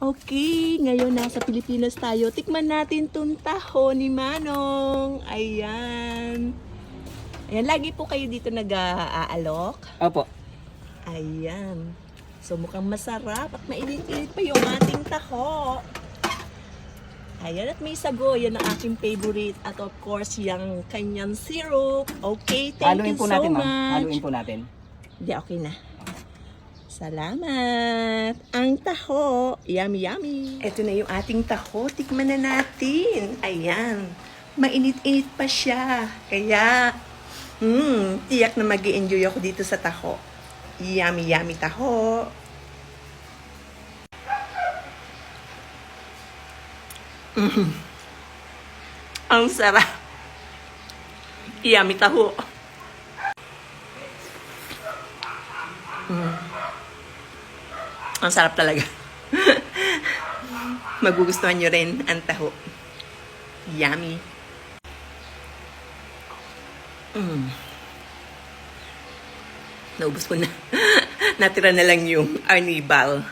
Okay, ngayon nasa Pilipinas tayo. Tikman natin tong taho ni Manong. Ayan. Ayan, lagi po kayo dito nag-aalok. Opo. Ayan. So mukhang masarap at mainit-init pa yung ating taho. Ayan, at may sago. Yan ang aking favorite. At of course, yung kanyang syrup. Okay, thank Haluin you po so natin, much. ma'am. Haluin po natin. Hindi, okay na. Salamat! Ang taho, yummy yummy. Ito na yung ating taho, tikman na natin. Ayan, mainit-init pa siya. Kaya, hmm, tiyak na mag enjoy ako dito sa taho. Yummy yummy taho. Mm. Ang sarap. Yummy taho. Ang sarap talaga. Magugustuhan nyo rin ang taho. Yummy. Mm. Naubos ko na. Natira na lang yung arnibal.